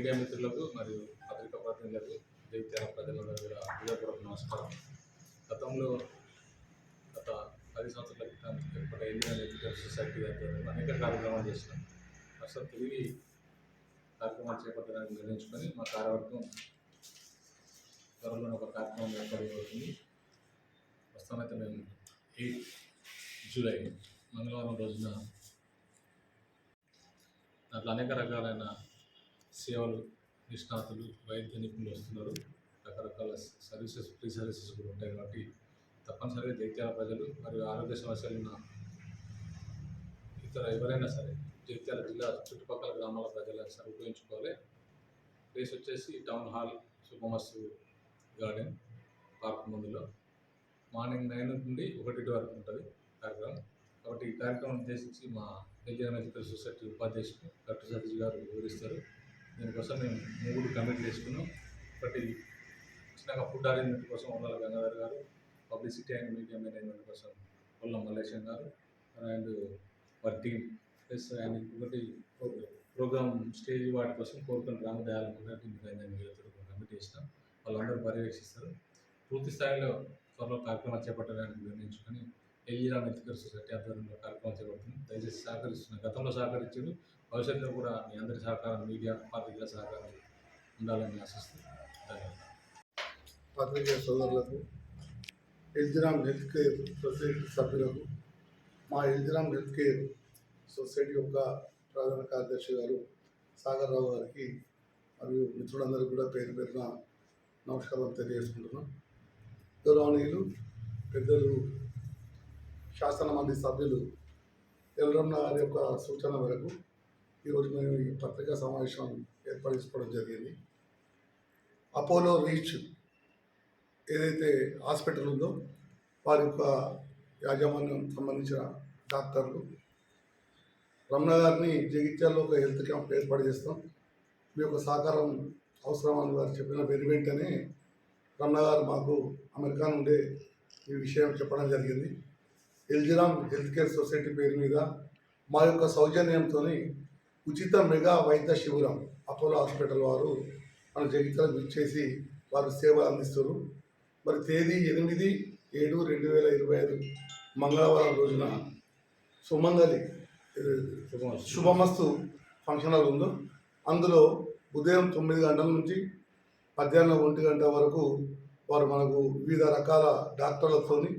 Media మిత్రులకు మరియు పత్రికా ప్రతినిధులకు జైత్యాల ప్రజలందరూ కూడా హృదయపూర్వక నమస్కారం. గతంలో గత పది సంవత్సరాల క్రితం ఏర్పడ్డ ఇండియన్ ఎడ్యుకేషన్ సొసైటీ ఆధ్వర్యంలో అనేక కార్యక్రమాలు చేసినాం. ప్రస్తుతం తిరిగి కార్యక్రమాలు చేపట్టడానికి నిర్ణయించుకొని మా కార్యవర్గం త్వరలో ఒక కార్యక్రమం ఏర్పడబోతుంది ప్రస్తుతమైతే మేము ఎయిట్ జూలై మంగళవారం రోజున దాంట్లో అనేక రకాలైన సేవలు నిష్ణాతులు వైద్య నిపుణులు వస్తున్నారు. రకరకాల సర్వీసెస్ ఫ్రీ సర్వీసెస్ కూడా ఉంటాయి కాబట్టి తప్పనిసరిగా జైత్యాల ప్రజలు మరియు ఆరోగ్య సమస్యలు ఉన్న ఇతర ఎవరైనా సరే జైత్యాల జిల్లా చుట్టుపక్కల గ్రామాల ప్రజలను సరిపోయించుకోవాలి ఉపయోగించుకోవాలి ప్లేస్ వచ్చేసి టౌన్ హాల్ సుభమస్సు గార్డెన్ పార్క్ ముందులో. మార్నింగ్ నైన్ నుండి ఒకటి వరకు ఉంటుంది కార్యక్రమం. కాబట్టి ఈ కార్యక్రమం ఉద్దేశించి మా ఎల్జీఎం సొసైటీ ఉపాధ్యక్షుడు డాక్టర్ సతీష్ గారు వివరిస్తారు. దీనికోసం మేము మూడు కమిటీలు వేసుకున్నాం. ఒకటి చిన్నగా ఫుడ్ అరేంజ్మెంట్ కోసం ఉన్నల గంగాధర్ గారు పబ్లిసిటీ అండ్ మీడియా మేనేజ్మెంట్ కోసం కొల్ల మల్లేశం గారు అండ్ వారి టీం. ప్లస్ అండ్ ఇంకొకటి ప్రోగ్రామ్ స్టేజ్ వాటి కోసం కోరుకున్న రామదయాలను కూడా వీళ్ళతో కమిటీ ఇస్తాం వాళ్ళందరూ పర్యవేక్షిస్తారు. పూర్తి స్థాయిలో త్వరలో కార్యక్రమాలు చేపట్టడానికి నిర్ణయించుకొని ఎల్జీరామ్ ఎథికల్ సొసైటీ ఆధ్వర్యంలో కార్యక్రమం చేపడుతుంది దయచేసి సహకరిస్తున్నారు గతంలో సహకరించారు భవిష్యత్తులో కూడా మీ అందరి సహకారం మీడియా పాత్రికల సహకారం ఉండాలని ఆశిస్తున్నాను. ధన్యవాదాలు. పత్రికా సోదరులకు ఎల్జిరామ్ హెల్త్ కేర్ సొసైటీ సభ్యులకు మా ఎల్జిరామ్ హెల్త్ కేర్ సొసైటీ యొక్క ప్రధాన కార్యదర్శి గారు సాగర్ రావు గారికి మరియు మిత్రులందరికీ కూడా పేరు పేరున నమస్కారం తెలియజేసుకుంటున్నాం. గౌరవనీయులు పెద్దలు శాసన మంది సభ్యులు ఎల్రమ్మ గారి యొక్క సూచన మేరకు ఈరోజు మేము ఈ పత్రికా సమావేశం ఏర్పాటు చేసుకోవడం జరిగింది. అపోలో రీచ్ ఏదైతే హాస్పిటల్ ఉందో వారి యొక్క యాజమాన్యం సంబంధించిన డాక్టర్లు రమణ గారిని జగిత్యాల్లో ఒక హెల్త్ క్యాంప్ ఏర్పాటు చేస్తాం. మీ యొక్క సహకారం అవసరం అని వారు చెప్పిన వెను వెంటనే రమణ గారు మాకు అమెరికా నుండే ఈ విషయం చెప్పడం జరిగింది. ఎల్జిరామ్ హెల్త్ కేర్ సొసైటీ పేరు మీద మా యొక్క సౌజన్యంతో ఉచిత మెగా వైద్య శిబిరం అపోలో హాస్పిటల్ వారు మన జగిత్యాలకు విచ్చేసి వారు సేవలు అందిస్తారు మరి తేదీ ఎనిమిది ఏడు రెండు వేల ఇరవై ఐదు మంగళవారం రోజున సుమంగలి శుభమస్తు ఫంక్షన్ హాల్ ఉందో అందులో ఉదయం తొమ్మిది గంటల నుంచి మధ్యాహ్నం ఒంటి గంట వరకు వారు మనకు వివిధ రకాల డాక్టర్లతోని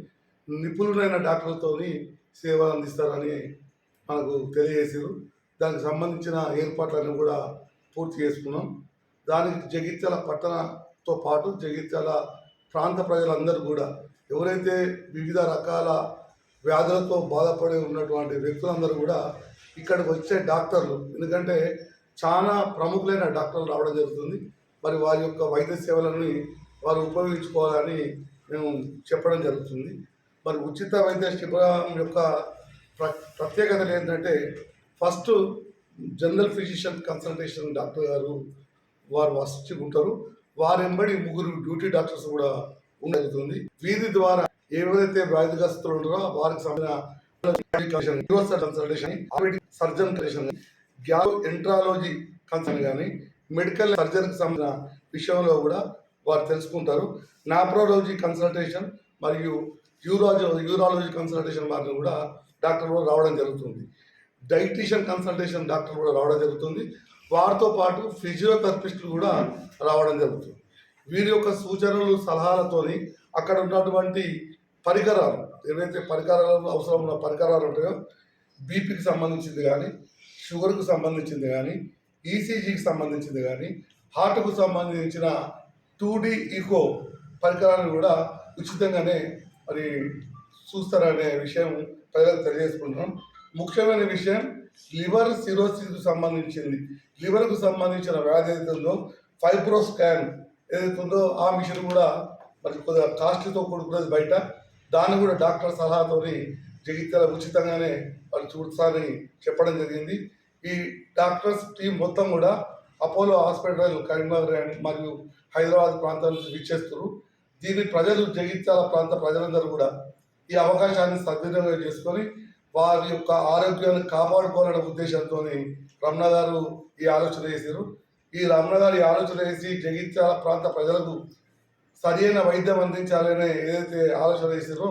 నిపుణులైన డాక్టర్లతోని సేవలు అందిస్తారని మనకు తెలియజేసారు దానికి సంబంధించిన ఏర్పాట్లన్నీ కూడా పూర్తి చేసుకున్నాం. దానికి జగిత్యాల పట్టణంతో పాటు జగిత్యాల ప్రాంత ప్రజలందరూ కూడా ఎవరైతే వివిధ రకాల వ్యాధులతో బాధపడి ఉన్నటువంటి వ్యక్తులందరూ కూడా ఇక్కడికి వచ్చే డాక్టర్లు ఎందుకంటే చాలా ప్రముఖులైన డాక్టర్లు రావడం జరుగుతుంది. మరి వారి యొక్క వైద్య సేవలని వారు ఉపయోగించుకోవాలని మేము చెప్పడం జరుగుతుంది. మరి ఉచిత వైద్య శిబిరం యొక్క ప్ర ప్రత్యేకతలు ఏంటంటే first general physician consultation doctor garu వారు వచ్చి ఉంటారు. వారి వెంబడి ముగ్గురు డ్యూటీ డాక్టర్స్ కూడా ఉండగలుగుతుంది వీధి ద్వారా ఏవైతే వ్యాధిగ్రస్తులు ఉంటారో వారికి సంబంధించిన consultation surgeon consultation gastroenterology consult కానీ మెడికల్ సర్జన్కి సంబంధించిన విషయంలో కూడా వారు తెలుసుకుంటారు. నాప్రోలజీ కన్సల్టేషన్ మరియు యూరాజీ యూరాలజీ కన్సల్టేషన్ వారిని కూడా డాక్టర్ రావడం జరుగుతుంది. డైటీషియన్ కన్సల్టేషన్ డాక్టర్ కూడా రావడం జరుగుతుంది. వారితో పాటు ఫిజియోథెరపిస్టులు కూడా రావడం జరుగుతుంది. వీరి యొక్క సూచనలు సలహాలతోని అక్కడ ఉన్నటువంటి పరికరాలు ఏవైతే పరికరాలు అవసరం ఉన్న పరికరాలు ఉంటాయో బీపీకి సంబంధించింది కానీ షుగర్కు సంబంధించింది కానీ ఈసీజీకి సంబంధించింది కానీ హార్ట్కు సంబంధించిన టూ డి ఈకో పరికరాలు కూడా ఉచితంగానే మరి చూస్తారనే విషయం ప్రజలకు తెలియజేసుకుంటున్నాం. ముఖ్యమైన విషయం లివర్ సిరోసిస్కు సంబంధించింది. లివర్కు సంబంధించిన వ్యాధి ఏదైతే ఉందో ఫైబ్రో స్కాన్ ఏదైతే ఉందో ఆ మిషన్ కూడా మరి కొద్దిగా కాస్ట్లీతో కూడుకున్నది బయట. దాన్ని కూడా డాక్టర్ సలహాతోని జగిత్యాల ఉచితంగానే వాళ్ళు చూస్తారని చెప్పడం జరిగింది. ఈ డాక్టర్స్ టీం మొత్తం కూడా అపోలో హాస్పిటల్ కరీంనగర్ మరియు హైదరాబాద్ ప్రాంతం నుంచి విచ్చేస్తారు దీన్ని ప్రజలు జగిత్యాల ప్రాంత ప్రజలందరూ కూడా ఈ అవకాశాన్ని సద్వినియోగం చేసుకొని వారి యొక్క ఆరోగ్యాన్ని కాపాడుకోవాలనే ఉద్దేశంతో రమణ గారు ఈ ఆలోచన చేశారు. ఈ రమణ గారి ఆలోచన వేసి జగిత్యాల ప్రాంత ప్రజలకు సరైన వైద్యం అందించాలనే ఏదైతే ఆలోచన వేసారో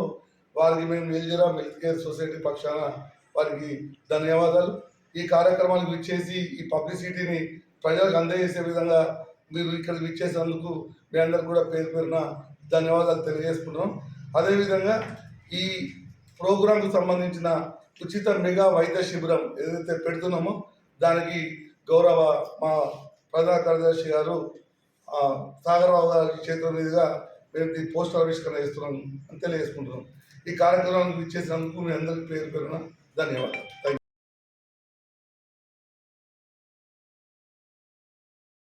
వారికి మేము ఎల్జిరామ్ హెల్త్ కేర్ సొసైటీ పక్షాన వారికి ధన్యవాదాలు. ఈ కార్యక్రమానికి విచ్చేసి ఈ పబ్లిసిటీని ప్రజలకు అందజేసే విధంగా మీరు ఇక్కడికి విచ్చేసినందుకు మీ అందరికి కూడా పేరు పేరున ధన్యవాదాలు తెలియజేసుకుంటున్నాం. అదేవిధంగా ఈ ప్రోగ్రాంకు సంబంధించిన ఉచిత మెగా వైద్య శిబిరం ఏదైతే పెడుతున్నామో దానికి గౌరవ మా ప్రధాన కార్యదర్శి గారు సాగరరావు గారి చేతుల మీదుగా మేము ఈ పోస్టర్ ఆవిష్కరణ చేస్తున్నాం అని తెలియజేసుకుంటున్నాం. ఈ కార్యక్రమానికి ఇచ్చేసినందుకు మీ అందరికీ పేరు పేరున ధన్యవాదాలు. Thank you